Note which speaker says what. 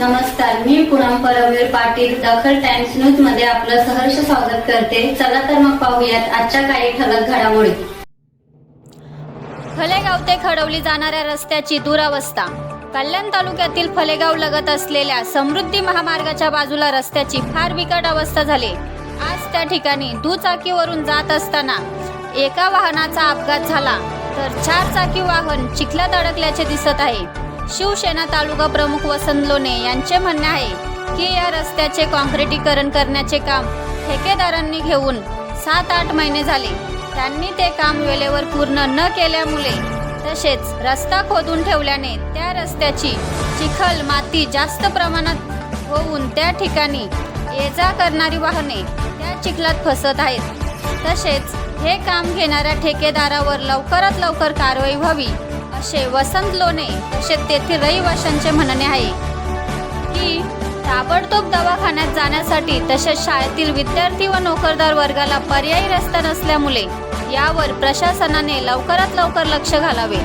Speaker 1: नमस्कार मी पूनम परमवीर पाटील दखल टाइम्स न्यूजमध्ये आपलं सहर्ष स्वागत करते. चला तर मग पाहूयात आजच्या काही ठळक घडामोडी.
Speaker 2: फलेगाव ते खडवली जाणाऱ्या रस्त्याची दुरावस्था. कल्याण तालुक्यातील फलेगाव लगत असलेल्या समृद्धी महामार्गाच्या बाजूला रस्त्याची फार बिकट अवस्था झाली. आज त्या ठिकाणी दुचाकीवरून जात असताना एका वाहनाचा अपघात झाला. तर चार चाकी वाहन चिखलात अडकल्याचे दिसत आहे. शिवसेना तालुका प्रमुख वसंत लोणे यांचे म्हणणे आहे की या रस्त्याचे कॉन्क्रिटीकरण करण्याचे काम ठेकेदारांनी घेऊन सात आठ महिने झाले. त्यांनी ते काम वेळेवर पूर्ण न केल्यामुळे तसेच रस्ता खोदून ठेवल्याने त्या रस्त्याची चिखल माती जास्त प्रमाणात होऊन त्या ठिकाणी ये जा करणारी वाहने त्या चिखलात फसत आहेत. तसेच हे काम घेणाऱ्या ठेकेदारावर लवकरात लवकर कारवाई व्हावी असे वसंत लोणे असे तेथील रहिवाशांचे म्हणणे आहे की ताबडतोब दवाखान्यात जाण्यासाठी तसेच शाळेतील विद्यार्थी व नोकरदार वर्गाला पर्यायी रस्ता नसल्यामुळे यावर प्रशासनाने लवकरात लवकर लक्ष घालावे.